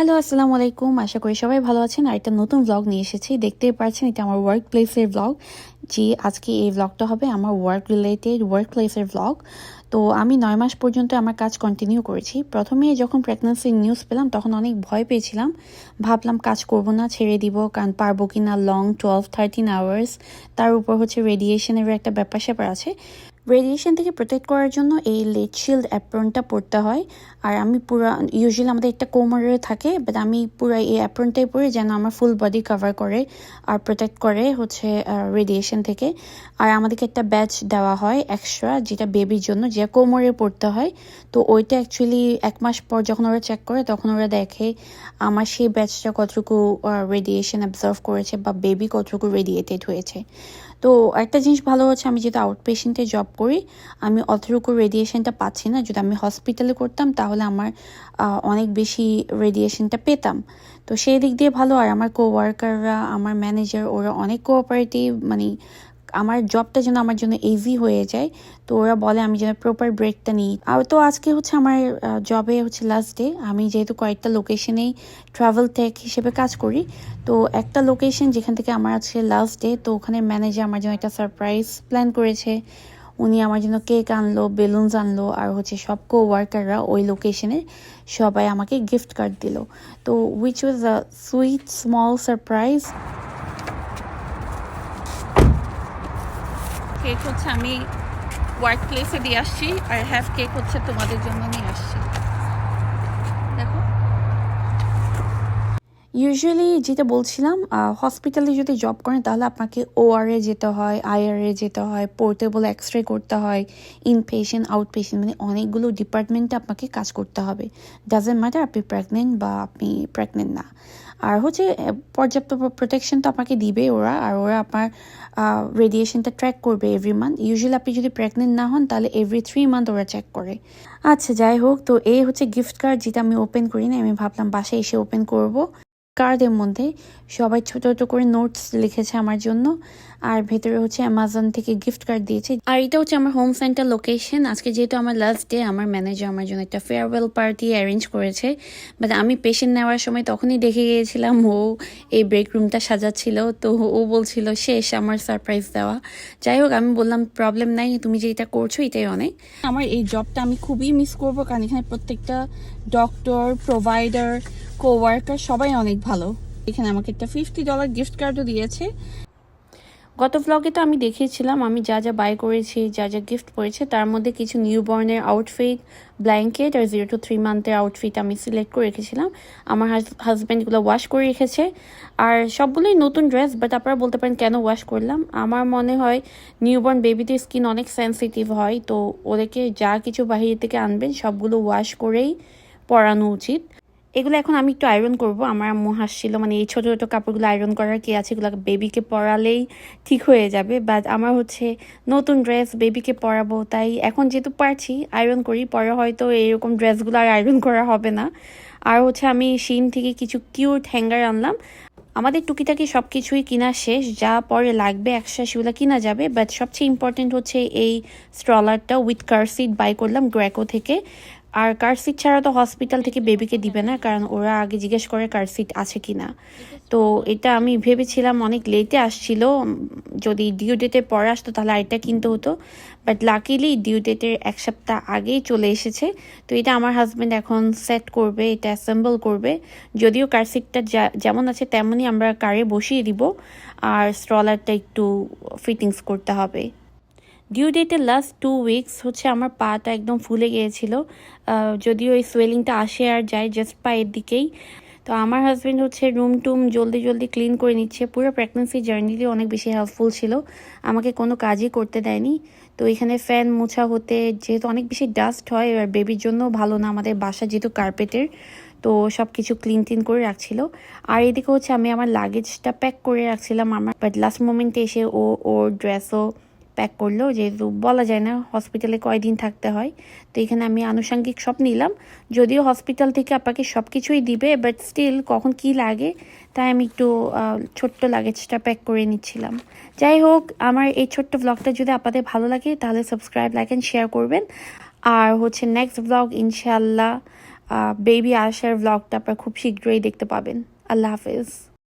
Hello, আসসালামু আলাইকুম। আশা করি সবাই ভালো আছেন। আর একটা নতুন ব্লগ নিয়ে এসেছি। দেখতেই পাচ্ছেন, এটা আমার ওয়ার্ক প্লেসের ব্লগ যে আজকে এই ব্লগটা হবে আমার ওয়ার্ক রিলেটেড ওয়ার্ক প্লেসের ব্লগ তো আমি নয় মাস পর্যন্ত আমার কাজ কন্টিনিউ করেছি। প্রথমে যখন প্রেগনেন্সির নিউজ পেলাম, তখন অনেক ভয় পেয়েছিলাম। ভাবলাম, কাজ করব না, ছেড়ে দিব, কারণ পারব কি না লং টুয়েলভ থার্টিন আওয়ার্স তার উপর হচ্ছে রেডিয়েশনের একটা ব্যাপার স্যাপার আছে। রেডিয়েশন থেকে প্রোটেক্ট করার জন্য এই লেট শিল্ড অ্যাপ্রনটা পরতে হয়। আর আমি পুরো ইউজুয়ালি আমাদের একটা কোমরে থাকে বাট আমি পুরো এই অ্যাপ্রনটাই পরে যেন আমার ফুল বডি কভার করে আর প্রোটেক্ট করে হচ্ছে রেডিয়েশন থেকে। আর আমাদেরকে একটা ব্যাচ দেওয়া হয় এক্সট্রা যেটা বেবির জন্য যে কোমরে পড়তে হয়। তো ওইটা অ্যাকচুয়ালি এক মাস পর যখন ওরা চেক করে, তখন ওরা দেখে আমার সেই ব্যাচটা কতটুকু রেডিয়েশন অ্যাবজর্ভ করেছে বা বেবি কতটুকু রেডিয়েটেড হয়েছে। তো একটা জিনিস ভালো হচ্ছে, আমি যেহেতু আউট পেশেন্টে জব করি, আমি অতটুকু রেডিয়েশনটা পাচ্ছি না। যদি আমি হসপিটালে করতাম, তাহলে আমার অনেক বেশি রেডিয়েশনটা পেতাম। তো সেই দিক দিয়ে ভালো। আর আমার কো ওয়ার্কাররা আমার ম্যানেজার ওরা অনেক কোঅপারেটিভ মানে আমার জবটা যেন আমার জন্য ইজি হয়ে যায়, তো ওরা বলে আমি যেন প্রপার ব্রেকটা নিই। আর তো আজকে হচ্ছে আমার জবে হচ্ছে লাস্ট ডে আমি যেহেতু কয়েকটা লোকেশনেই ট্রাভেল টেক হিসেবে কাজ করি, তো একটা লোকেশন যেখান থেকে আমার আজকে লাস্ট ডে তো ওখানে ম্যানেজার আমার জন্য একটা সারপ্রাইজ প্ল্যান করেছে। উনি আমার জন্য কেক আনলো বেলুনস আনলো, আর হচ্ছে সব কো ওয়ার্কাররা ওই লোকেশনে সবাই আমাকে গিফট কার্ড দিল। তো which was a sweet small surprise cake হচ্ছে আমি ওয়ার্ক প্লেসে দিয়ে আসছি, আর হ্যাভ কেক হচ্ছে তোমাদের জন্য নিয়ে আসছি দেখো ইউজুয়ালি যেটা বলছিলাম হসপিটালে যদি জব করেন, তাহলে আপনাকে ওআরএ যেতে হয় আইআরএ যেতে হয় পোর্টেবল এক্স রে করতে হয় ইন পেশেন্ট আউট পেশেন্ট মানে অনেকগুলো ডিপার্টমেন্টে আপনাকে কাজ করতে হবে। ডাজেন্ট ম্যাটার আপনি প্রেগনেন্ট বা আপনি প্রেগনেন্ট না। আর হচ্ছে পর্যাপ্ত প্রোটেকশন তো আপনাকে দিবে ওরা, আর ওরা আপনার রেডিয়েশনটা ট্র্যাক করবে এভরি মান্থ ইউজুয়ালি আপনি যদি প্রেগনেন্ট না হন, তাহলে এভরি থ্রি মান্থ ওরা চেক করে। আচ্ছা যাই হোক, তো এই হচ্ছে গিফট কার্ড যেটা আমি ওপেন করি না আমি ভাবলাম বাসায় এসে ওপেন করব। কার্ডের মধ্যে সবাই ছোট ছোট করে নোটস লিখেছে আমার জন্য। আর ভেতরে হচ্ছে অ্যামাজন থেকে গিফট কার্ড দিয়েছে। আর এটা হচ্ছে আমার হোম সেন্টার লোকেশন আজকে যেহেতু আমার লাস্ট ডে আমার ম্যানেজার আমার জন্য একটা ফেয়ারওয়েল পার্টি অ্যারেঞ্জ করেছে। বাট আমি পেশেন্ট নেওয়ার সময় তখনই দেখে গিয়েছিলাম, ও এই ব্রেক রুমটা সাজাচ্ছিল। তো ও বলছিল, শেষ আমার সারপ্রাইজ দেওয়া। যাই হোক, আমি বললাম প্রবলেম নাই, তুমি যে এটা করছ, এটাই অনেক। আমার এই জবটা আমি খুবই মিস করব, কারণ এখানে প্রত্যেকটা ডক্টর প্রোভাইডার কোওয়ার্কার সবাই অনেক ভালো। এখানে আমাকে একটা ফিফটি ডলার গিফট কার্ডও দিয়েছে। গত ভ্লগে তো আমি দেখিয়েছিলাম, আমি যা যা বাই করেছি, যা যা গিফট করেছে তার মধ্যে কিছু নিউ বর্নের আউটফিট ব্ল্যাঙ্কেট আর জিরো টু থ্রি মান্থের আউটফিট আমি সিলেক্ট করে রেখেছিলাম। আমার হাজব্যান্ডগুলো ওয়াশ করে রেখেছে। আর সবগুলোই নতুন ড্রেস বাট আপনারা বলতে পারেন কেন ওয়াশ করলাম? আমার মনে হয় নিউবর্ন বেবিদের স্কিন অনেক সেন্সিটিভ হয়, তো ওদেরকে যা কিছু বাহির থেকে আনবেন, সবগুলো ওয়াশ করেই পরানো উচিত। এগুলো এখন আমি একটু আয়রন করব। আমার আম্মু হাসছিল মানে এই ছোটো ছোটো কাপড়গুলো আয়রন করার কি আছে? এগুলো বেবিকে পরালেই ঠিক হয়ে যাবে। বাট আমার হচ্ছে নতুন ড্রেস বেবিকে পরাবো, তাই এখন যেহেতু পারছি আয়রন করি, পরে হয়তো এরকম ড্রেসগুলো আর আয়রন করা হবে না। আর হচ্ছে আমি শিন থেকে কিছু কিউট হ্যাঙ্গার আনলাম। আমাদের টুকিটাকি সব কিছুই কিনা শেষ, যা পরে লাগবে একশো সেগুলো কিনা যাবে। বাট সবচেয়ে ইম্পর্টেন্ট হচ্ছে এই স্ট্রলারটা উইথ কার সিট বাই করলাম গ্র্যাকো থেকে। আর কার সিট ছাড়া তো হসপিটাল থেকে বেবিকে দিবে না, কারণ ওরা আগে জিজ্ঞেস করে কার সিট আছে কি না তো এটা আমি ভেবেছিলাম অনেক লেটে আসছিল, যদি ডিউ ডেটের পরে আসতো তাহলে আরেকটা কিনতে হতো। বাট লাকিলি ডিউ ডেটের এক সপ্তাহ আগেই চলে এসেছে। তো এটা আমার হাজব্যান্ড এখন সেট করবে, এটা অ্যাসেম্বল করবে। যদিও কার সিটটা যেমন আছে তেমনই আমরা কারে বসিয়ে দিব। আর স্ট্রলারটা একটু ফিটিংস করতে হবে। ডিউ ডেটের লাস্ট টু উইকস হচ্ছে আমার পাটা একদম ফুলে গিয়েছিল। যদিও এই সোয়েলিংটা আসে আর যায় জাস্ট পায়ের দিকেই। তো আমার হাজব্যান্ড হচ্ছে রুম টুম জলদি জলদি ক্লিন করে নিচ্ছে। পুরো প্রেগনেন্সি জার্নিতে অনেক বেশি হেল্পফুল ছিল। আমাকে কোনো কাজই করতে দেয়নি। তো এখানে ফ্যান মোছা হতে যেহেতু অনেক বেশি ডাস্ট হয়, এবার বেবির জন্য ভালো না আমাদের বাসা যেহেতু কার্পেটের তো সব কিছু ক্লিন টিন করে রাখছিল। আর এদিকে হচ্ছে আমি আমার লাগেজটা প্যাক করে রাখছিলাম আমার। বাট লাস্ট মোমেন্টে এসে ও, ওর ড্রেসও প্যাক করল, যেহেতু বলা যায় না হসপিটালে কয়দিন থাকতে হয়। তো এখানে আমি আনুষঙ্গিক সব নিলাম। যদিও হসপিটাল থেকে আপনাকে সব কিছুই দিবে বাট স্টিল কখন কি লাগে, তাই আমি একটু ছোট্ট লাগেজটা প্যাক করে নিচ্ছিলাম। যাই হোক, আমার এই ছোট্ট ব্লগটা যদি আপনাদের ভালো লাগে, তাহলে সাবস্ক্রাইব লাইক অ্যান্ড শেয়ার করবেন। আর হচ্ছে নেক্সট ব্লগ ইনশাল্লাহ বেবি আসার ব্লগটা আপনারা খুব শীঘ্রই দেখতে পাবেন। আল্লাহ হাফেজ।